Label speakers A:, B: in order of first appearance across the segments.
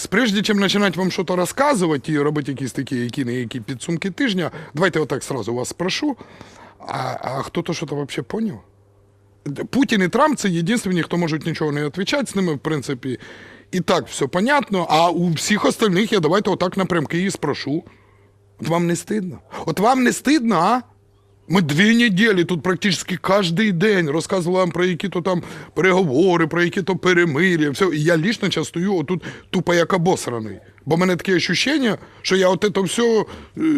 A: Так, прежде чем начинать вам что-то рассказывать и робить якісь такі які не які підсумки тижня, давайте отак сразу вас спрошу. А, а хто-то що-то вообще поняв? Путін і Трамп це єдинственні, хто можуть нічого не відповідати з ними, в принципі. І так все понятно. А у всіх остальних я давайте отак напрямки і спрошу. От вам не стидно? От вам не стидно, а? Ми дві неділі тут практично кожен день розказували вам про які-то там переговори, про які-то перемир'я. Все. І я лічно час стою отут тупо як обосраний. Бо в мене таке відчуття, що я от це все,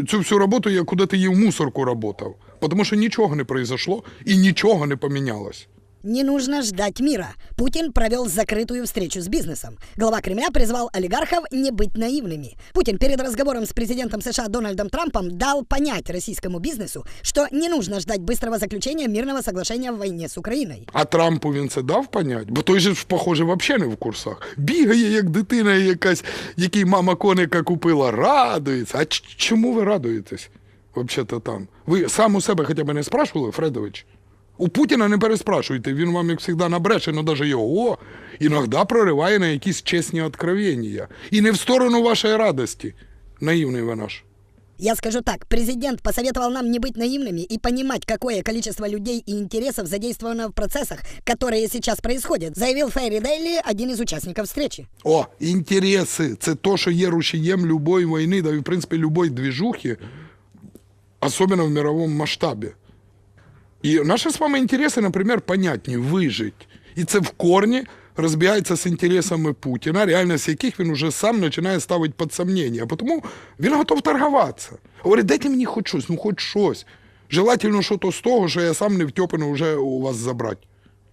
A: цю всю роботу я куди-то її в мусорку работав. Тому що нічого не произошло і нічого не помінялось.
B: Не нужно ждать мира. Путин провел закрытую встречу с бизнесом. Глава Кремля призвал олигархов не быть наивными. Путин перед разговором с президентом США Дональдом Трампом дал понять российскому бизнесу, что не нужно ждать быстрого заключения мирного соглашения в войне с Украиной.
A: А Трампу він це дав понять? Бо той же ж, похоже, взагалі не в курсах. Бігає, як дитина якась, якій мама коника купила, радується. А ч- чому ви радуєтесь? Взагалі-то там. Ви сам у себе хоча б не спрашували, Фредович? У Путіна не переспрашуйте, він вам, як завжди, набреше, але навіть його іноді прориває на якісь чесні откровення. І не в сторону вашої радості. Наївний ви наш.
B: Я скажу так, президент посоветовал нам не быть наивными и понимать, какое количество людей и интересов задействовано в процессах, которые сейчас происходят, заявил Фейри Дейли, один из участников встречи.
A: О, інтереси. Це то, що є рушієм любої війни, да і в принципі любої движухи, особенно в мировому масштабі. І наші з вами інтереси, наприклад, понятні вижить. І це в корні розбігається з інтересами Путіна, реальність яких він уже сам починає ставити під сомнення. Тому він готов торгуватися. Говорить, дайте мені хоч щось, ну хоч щось. Желательно що-то з того, що я сам не втьопану вже у вас забрати.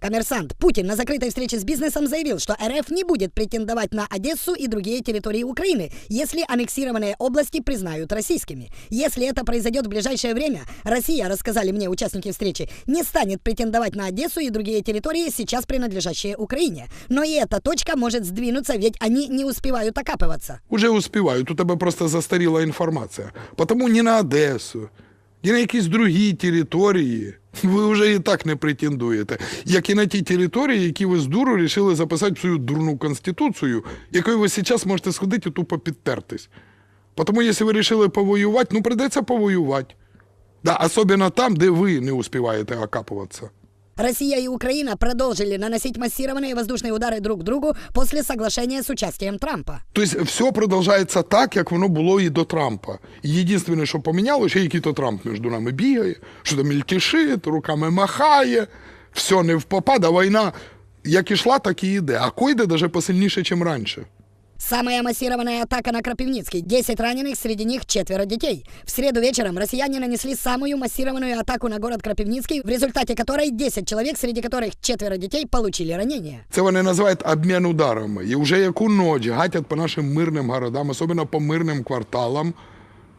B: Коммерсант Путин на закрытой встрече с бизнесом заявил, что РФ не будет претендовать на Одессу и другие территории Украины, если аннексированные области признают российскими. Если это произойдет в ближайшее время, Россия, рассказали мне участники встречи, не станет претендовать на Одессу и другие территории, сейчас принадлежащие Украине. Но и эта точка может сдвинуться, ведь они не успевают окапываться.
A: Уже успівають, у тебе просто застаріла інформація. Тому ні на Одесу, ні на якісь другі території ви вже і так не претендуєте. Як і на ті території, які ви з дуру рішили записати в свою дурну конституцію, якою ви зараз можете сходити і тупо підтертись. Тому, якщо ви вирішили повоювати, ну прийдеться повоювати. Да, особливо там, де ви не успіваєте окапуватися.
B: Россия и Украина продолжили наносить массированные воздушные удары друг другу после соглашения с участием Трампа.
A: Тобто все продовжується так, як воно було і до Трампа. Єдине, що поміняло, ще який то Трамп між нами бігає, що там мільтішить, руками махає, все не впопад, а війна як ішла, так і йде. А койде навіть посильніше, ніж раніше.
B: Самая массированная атака на Крапивницкий. 10 раненых, среди них четверо детей. В среду вечером россияне нанесли самую массированную атаку на город Крапивницкий, в результате которой 10 человек, среди которых четверо детей, получили ранения.
A: Це вони називають обмін ударами. І вже яку ніч гатять по нашим мирним городам, особливо по мирним кварталам,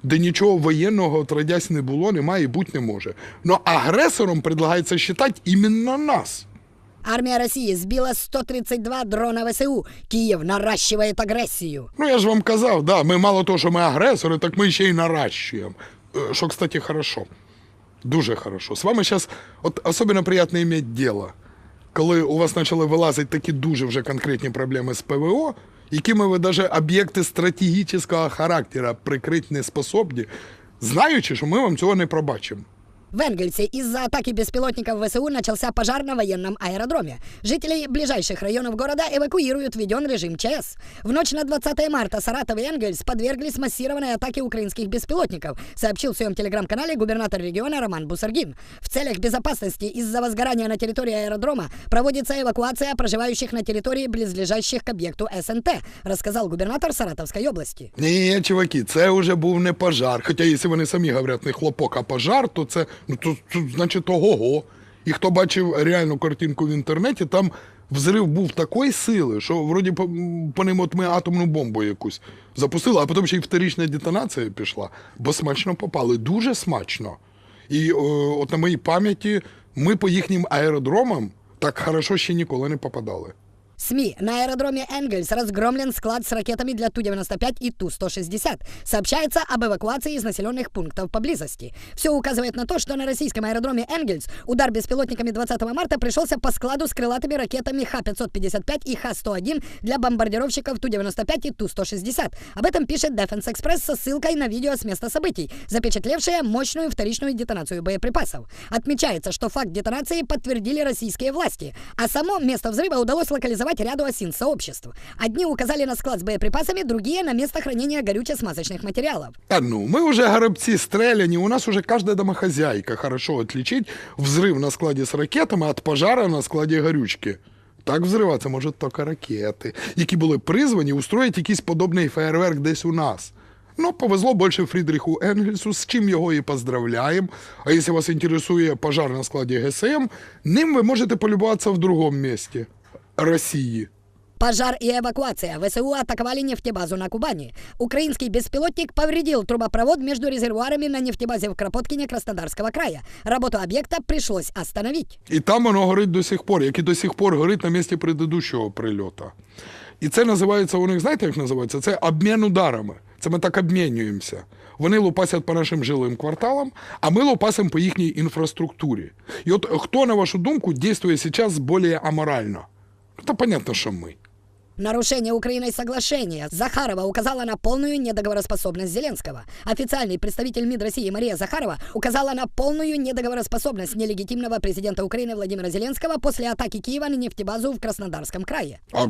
A: де нічого воєнного отродясь не було, немає і бути не може. Но агресором предлагається вважати іменно нас.
B: Армия России сбила 132 дрона ВСУ. Киев наращивает агрессию.
A: Ну, я ж вам казав, да, ми мало того, що ми агресори, так ми ще й наращуємо. Е, Що, кстати, хорошо. Дуже хорошо. З вами зараз от особливо приємно іметь діло. Коли у вас почали вилазити такі дуже вже конкретні проблеми з ПВО, якими ви навіть об'єкти стратегічного характеру прикрити не способні, знаючи, що ми вам цього не пробачимо.
B: В Энгельсе из-за атаки беспилотников ВСУ начался пожар на военном аэродроме. Жителей ближайших районов города эвакуируют, введен режим ЧС. В ночь на 20 марта Саратов и Энгельс подверглись массированной атаке украинских беспилотников, сообщил в своем телеграм-канале губернатор региона Роман Бусаргин. В целях безопасности из-за возгорания на территории аэродрома проводится эвакуация проживающих на территории близлежащих к объекту СНТ, рассказал губернатор Саратовской области.
A: Ні, чуваки, це вже був не пожар. Хоча, якщо вони самі говорять не хлопок, а пожар, то це ну то, то значить ого-го. І хто бачив реальну картинку в інтернеті, там взрив був такої сили, що вроді по, по ним от ми атомну бомбу якусь запустили, а потім ще й вторична детонація пішла, бо смачно попали. Дуже смачно. І о, от на моїй пам'яті ми по їхнім аеродромам так хорошо ще ніколи не попадали.
B: СМИ. На аэродроме Энгельс разгромлен склад с ракетами для Ту-95 и Ту-160. Сообщается об эвакуации из населенных пунктов поблизости. Все указывает на то, что на российском аэродроме Энгельс удар беспилотниками 20 марта пришелся по складу с крылатыми ракетами Х-555 и Х-101 для бомбардировщиков Ту-95 и Ту-160. Об этом пишет Defense Express со ссылкой на видео с места событий, запечатлевшее мощную вторичную детонацию боеприпасов. Отмечается, что факт детонации подтвердили российские власти, а само место взрыва удалось локализовать ряду осин сообществ. Одни указали на склад с боеприпасами, другие на место хранения горюче-смазочных материалов.
A: А ну, мы уже горобцы стреляни, у нас уже каждая домохозяйка хорошо отличить взрыв на складе с ракетами от пожара на складі горючки. Так взриватися можуть тільки ракети, які були призвані устроїти якийсь подобний фейерверк десь у нас. Ну, повезло більше Фрідріху Енгельсу, з чим його і поздравляємо. А якщо вас інтересує пожар на складі ГСМ, ним ви можете полюбуватися в другому місті Росії.
B: Пожар и эвакуация. ВСУ атаковали нефтебазу на Кубани. Украинский беспилотник повредил трубопровод между резервуарами на нефтебазе в Кропоткине Краснодарского края. Работу объекта пришлось остановить.
A: І там воно горить до сих пор, як і до сих пор горить на місці предыдущого прильоту. І це називається у них, знаєте, як називається? Це обмін ударами. Це ми так обмінюємося. Вони лупасять по нашим жилим кварталам, а ми лупасимо по їхній інфраструктурі. І от хто, на вашу думку, діє зараз більш аморально? Ну, то понятно, що ми.
B: Нарушение Украиной соглашения. Захарова указала на полную недоговороспособность Зеленского. Официальный представитель МИД России Мария Захарова указала на полную недоговороспособность нелегитимного президента Украины Владимира Зеленского после атаки Киева на нефтебазу в Краснодарском крае.
A: А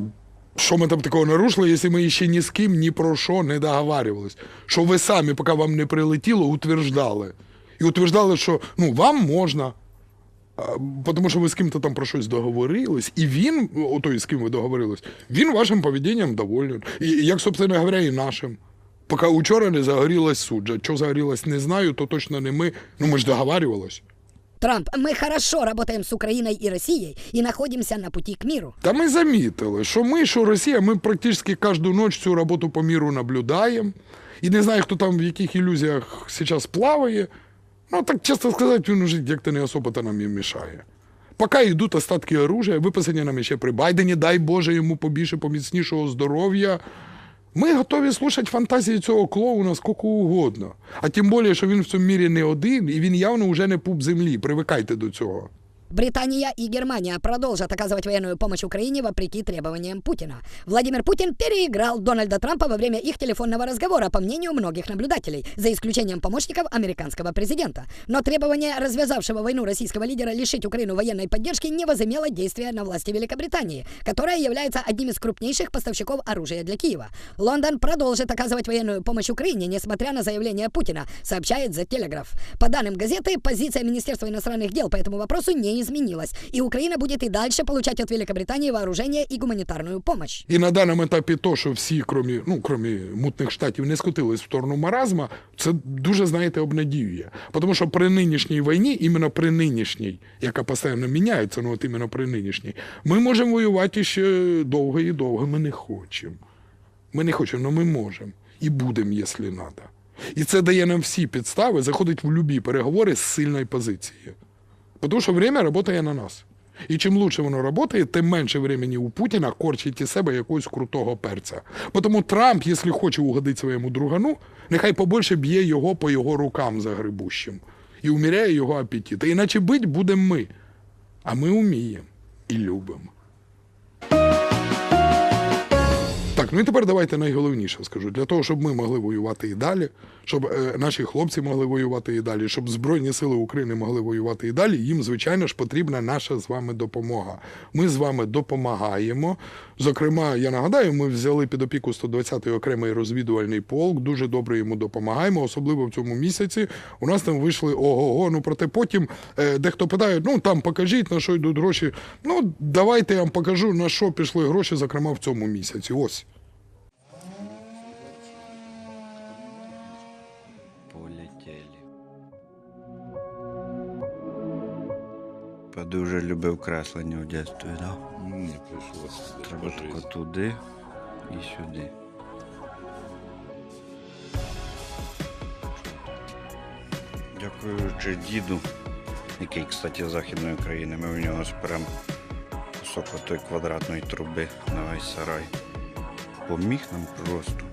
A: що ми там такого нарушили, якщо ми ще ні з ким ні про що не договарювались? Що ви самі, поки вам не прилетіло, утверждали. І утверждали, що ну, вам можна. Тому що ви з ким-то там про щось договорились, і він, отой, з ким ви договорились, він вашим поведінням доволен. І як, собственно говоря, і нашим. Поки учора не загорілась суджа. Що загорілась, не знаю, то точно не ми. Ну ми ж договарювались.
B: Трамп, мы хорошо работаем с Украиной и Россией и находимся на пути к миру.
A: Та ми замітили, що ми, що Росія, ми практично кожну ніч цю роботу по міру наблюдаємо. І не знаю, хто там в яких ілюзіях зараз плаває. Ну, так чесно сказати, він уже як-то не особо-то нам і мішає. Поки йдуть остатки оружия, виписані нам ще при Байдені, дай Боже йому побільше поміцнішого здоров'я. Ми готові слухати фантазії цього клоуна скільки угодно. А тим більше, що він в цьому мірі не один, і він явно вже не пуп землі. Привикайте до цього.
B: Британия и Германия продолжат оказывать военную помощь Украине вопреки требованиям Путина. Владимир Путин переиграл Дональда Трампа во время их телефонного разговора, по мнению многих наблюдателей, за исключением помощников американского президента. Но требование развязавшего войну российского лидера лишить Украину военной поддержки не возымело действия на власти Великобритании, которая является одним из крупнейших поставщиков оружия для Киева. Лондон продолжит оказывать военную помощь Украине, несмотря на заявление Путина, сообщает The Telegraph. По данным газеты, позиция Министерства иностранных дел по этому вопросу не изменилась, и Украина будет и дальше получать от Великобритании вооружение и гуманитарную помощь.
A: І на даному етапі то, що всі, крім, ну, крім мутних штатів, не скотились в сторону маразма, це дуже, знаєте, обнадіює. Тому що при нинішній війні, іменно при нинішній, яка постійно міняється, ну от іменно при нинішній, ми можемо воювати ще довго і довго. Ми не хочемо. Ми не хочемо, але ми можемо. І будемо, якщо треба. І це дає нам всі підстави заходити в любі переговори з сильної позиції. Тому що время працює на нас. І чим лучше воно працює, тим менше времени у Путіна корчить із себе якогось крутого перця. Тому Трамп, якщо хоче угодити своєму другану, нехай побольше б'є його по його рукам загребущим і уміряє його апетит. Іначе бить будемо ми. А ми вміємо і любимо. Так, ну і тепер давайте найголовніше скажу. Для того, щоб ми могли воювати і далі, щоб е, наші хлопці могли воювати і далі, щоб Збройні Сили України могли воювати і далі, їм, звичайно ж, потрібна наша з вами допомога. Ми з вами допомагаємо. Зокрема, я нагадаю, ми взяли під опіку 120-й окремий розвідувальний полк, дуже добре йому допомагаємо, особливо в цьому місяці. У нас там вийшли ого-го. Ну проте потім е, дехто питає: ну там покажіть, на що йдуть гроші. Ну, давайте я вам покажу, на що пішли гроші, зокрема в цьому місяці. Ось.
C: Дуже любив креслення в дитинстві, да?
D: Ні, прийшлося.
C: Треба тільки туди і сюди. Дякуючи діду, який, кстати, з Західної країни, ми в нього прям кусок отої квадратної труби на весь сарай. Поміг нам просто.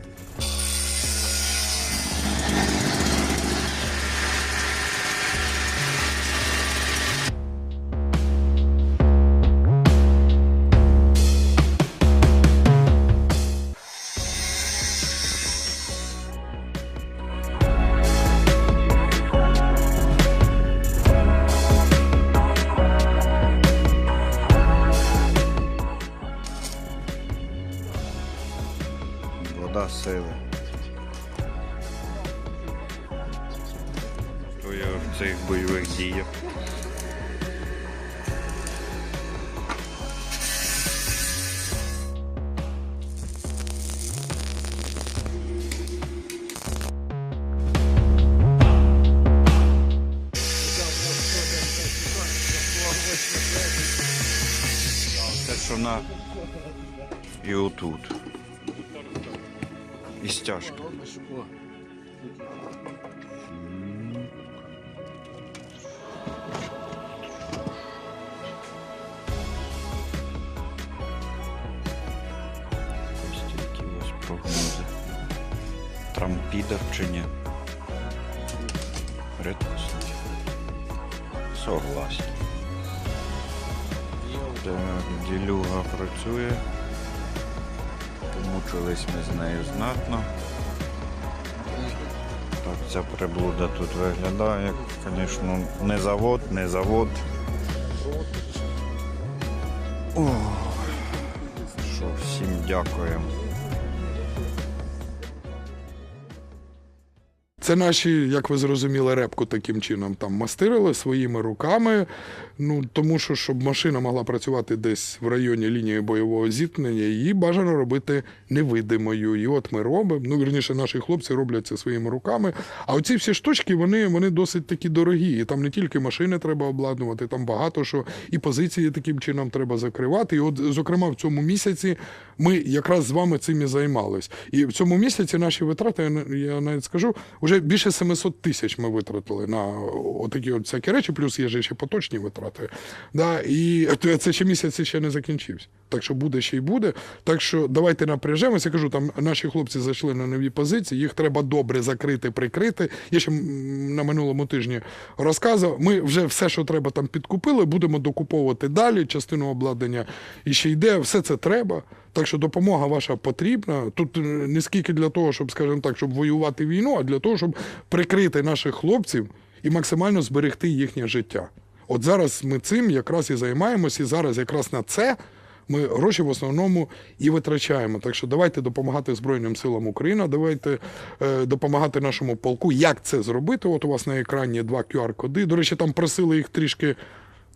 C: І отут. І стяжки. Ось такі ось прогнози. Трампідер чи ні? Редкосний. Согласен. Так, ділюга працює. Помучились ми з нею знатно. Так, ця приблуда тут виглядає. Звісно, не завод, не завод. О, що, всім дякуємо.
A: Це наші, як ви зрозуміли, репку таким чином там мастирили своїми руками. Ну тому що щоб машина могла працювати десь в районі лінії бойового зіткнення, її бажано робити невидимою. І от ми робимо. Ну вірніше, наші хлопці роблять це своїми руками. А оці всі штучки вони, вони досить такі дорогі. І там не тільки машини треба обладнувати, там багато що і позиції таким чином треба закривати. І от, зокрема, в цьому місяці ми якраз з вами цим і займались. І в цьому місяці наші витрати, я навіть скажу, вже більше 700 тисяч ми витратили на отакі от всякі речі, плюс є же ще поточні витрати. Да, і це ще місяць ще не закінчився. Так що буде ще й буде. Так що давайте напряжемося. Я кажу, там наші хлопці зайшли на нові позиції, їх треба добре закрити, прикрити. Я ще на минулому тижні розказував. Ми вже все, що треба, там підкупили, будемо докуповувати далі. Частину обладнання і ще йде. Все це треба. Так що допомога ваша потрібна. Тут е, не скільки для того, щоб, скажімо так, щоб воювати війну, а для того, щоб прикрити наших хлопців і максимально зберегти їхнє життя. От зараз ми цим якраз і займаємося, і зараз якраз на це ми гроші в основному і витрачаємо. Так що давайте допомагати Збройним силам України, давайте е, допомагати нашому полку. Як це зробити? От у вас на екрані два QR-коди. До речі, там просили їх трішки.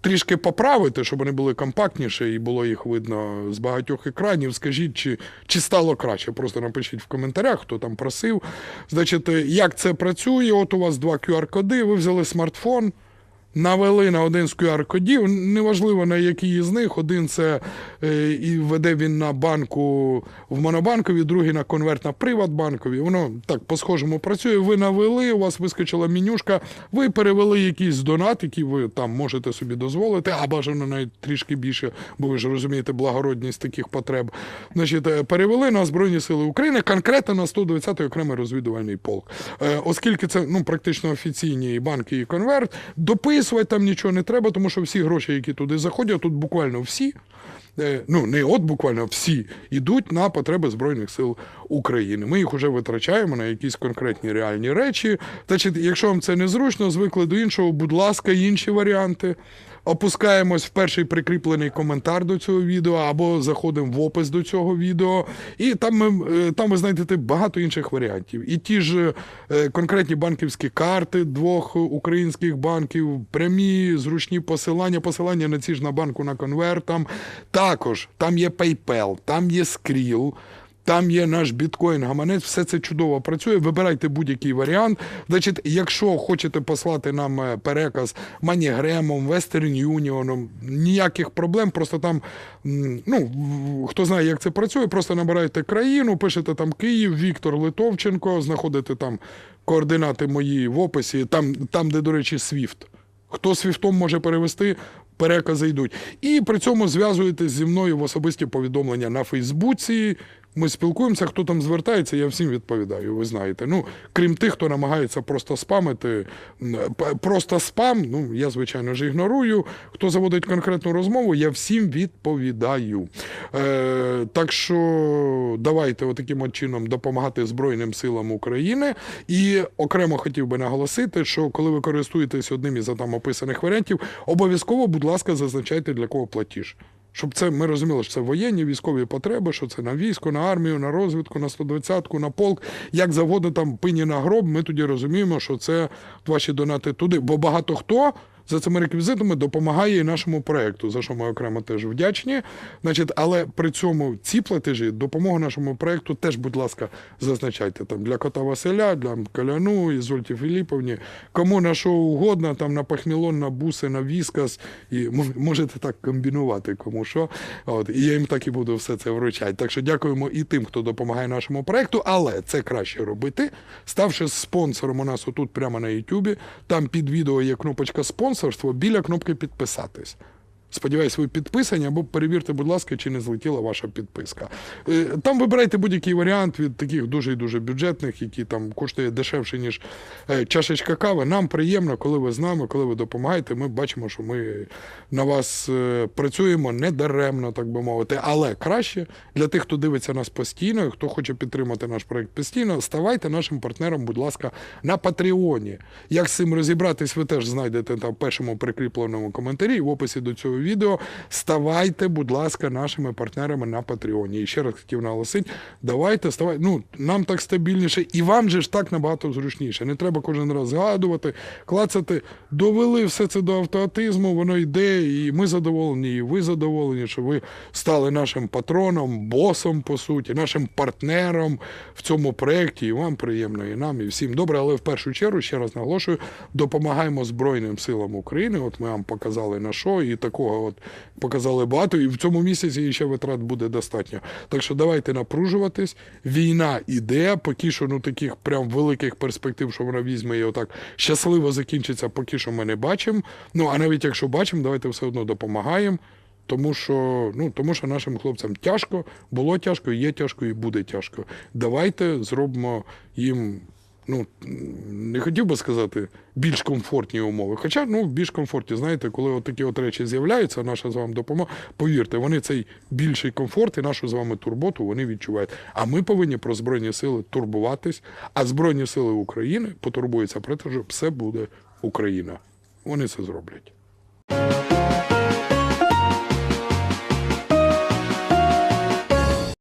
A: Трішки поправити, щоб вони були компактніші і було їх видно з багатьох екранів. Скажіть, чи, чи стало краще? Просто напишіть в коментарях, хто там просив. Значить, е, як це працює? От у вас два QR-коди, ви взяли смартфон, навели на один з QR-кодів, неважливо на який з них. Один це е, і веде він на банку в Монобанкові, другий на конверт на Приватбанкові. Воно так по-схожому працює. Ви навели, у вас вискочила менюшка, ви перевели якийсь донат, який ви там можете собі дозволити, а бажано навіть трішки більше, бо ви ж розумієте благородність таких потреб. Значить, е, перевели на Збройні Сили України, конкретно на 120-й окремий розвідувальний полк. Е, Оскільки це ну, практично офіційні банки і конверт, дописувати там нічого не треба, тому що всі гроші, які туди заходять, тут буквально всі. е, Ну, не от буквально всі йдуть на потреби Збройних сил України. Ми їх вже витрачаємо на якісь конкретні реальні речі. Значить, якщо вам це незручно, звикли до іншого, будь ласка, інші варіанти. Опускаємось в перший прикріплений коментар до цього відео або заходимо в опис до цього відео, і там, ми, е, там ви знайдете багато інших варіантів. І ті ж е, конкретні банківські карти двох українських банків, прямі зручні посилання, посилання на ці ж на банку на конверт. Там також там є PayPal, там є Skrill, там є наш біткоін, гаманець, все це чудово працює. Вибирайте будь-який варіант. Значить, якщо хочете послати нам е, переказ Манігремом, Western Union, ніяких проблем, просто там, ну, хто знає, як це працює, просто набираєте країну, пишете там Київ, Віктор Литовченко, знаходите там координати мої в описі, там, там де, до речі, SWIFT. Хто свіфтом може перевести, перекази йдуть. І при цьому зв'язуєтесь зі мною в особисті повідомлення на Фейсбуці. Ми спілкуємося, хто там звертається, я всім відповідаю. Ви знаєте. Ну, крім тих, хто намагається просто спамити, просто спам. Ну я звичайно ж ігнорую. Хто заводить конкретну розмову, я всім відповідаю. Е, так що давайте отаким от чином допомагати Збройним силам України. І окремо хотів би наголосити, що коли ви користуєтесь одним із там описаних варіантів, обов'язково, будь ласка, зазначайте для кого платіж. Щоб це ми розуміли, що це воєнні військові потреби, що це на військо, на армію, на розвідку, на 120-ку, на полк. Як заводи там пині на гроб, ми тоді розуміємо, що це ваші донати туди. Бо багато хто за цими реквізитами допомагає і нашому проекту, за що ми окремо теж вдячні. Значить, але при цьому ці платежі, допомога нашому проекту теж, будь ласка, зазначайте там для кота Василя, для Каляну, Ізольті Філіповні, кому на що угодно, там на пахмілон, на буси, на віскас. І можете так комбінувати, кому що. От, і я їм так і буду все це вручати. Так що дякуємо і тим, хто допомагає нашому проекту, але це краще робити, ставши спонсором у нас отут прямо на Ютубі. Там під відео є кнопочка спонсорство, біля кнопки підписатись. Сподіваюсь, ви підписані, або перевірте, будь ласка, чи не злетіла ваша підписка. Е, Там вибирайте будь-який варіант від таких дуже і дуже бюджетних, які там коштує дешевше, ніж е, чашечка кави. Нам приємно, коли ви з нами, коли ви допомагаєте. Ми бачимо, що ми на вас е, працюємо не даремно, так би мовити. Але краще для тих, хто дивиться нас постійно, і хто хоче підтримати наш проект постійно, ставайте нашим партнером, будь ласка, на Патреоні. Як з цим розібратись, ви теж знайдете там в першому прикріпленому коментарі в описі до цього відео. Ставайте, будь ласка, нашими партнерами на Патреоні. І ще раз хотів наголосити, давайте ставайте. Ну, нам так стабільніше, і вам же ж так набагато зручніше. Не треба кожен раз згадувати, клацати. Довели все це до автоматизму, воно йде, і ми задоволені, і ви задоволені, що ви стали нашим патроном, босом, по суті, нашим партнером в цьому проєкті. І вам приємно, і нам, і всім добре. Але в першу чергу, ще раз наголошую, допомагаємо Збройним силам України. От ми вам показали на що, і такого от показали багато, і в цьому місяці ще витрат буде достатньо. Так що давайте напружуватись. Війна іде, поки що ну таких прям великих перспектив, що вона візьме і отак щасливо закінчиться, поки що ми не бачимо. Ну а навіть якщо бачимо, давайте все одно допомагаємо. Тому що, ну, тому що нашим хлопцям тяжко, було тяжко, є тяжко і буде тяжко. Давайте зробимо їм, ну, не хотів би сказати, більш комфортні умови. Хоча, ну, більш комфортні, знаєте, коли от такі от речі з'являються, наша з вами допомога, повірте, вони цей більший комфорт і нашу з вами турботу вони відчувають. А ми повинні про Збройні сили турбуватись, а Збройні сили України потурбуються про те, що все буде Україна. Вони це зроблять.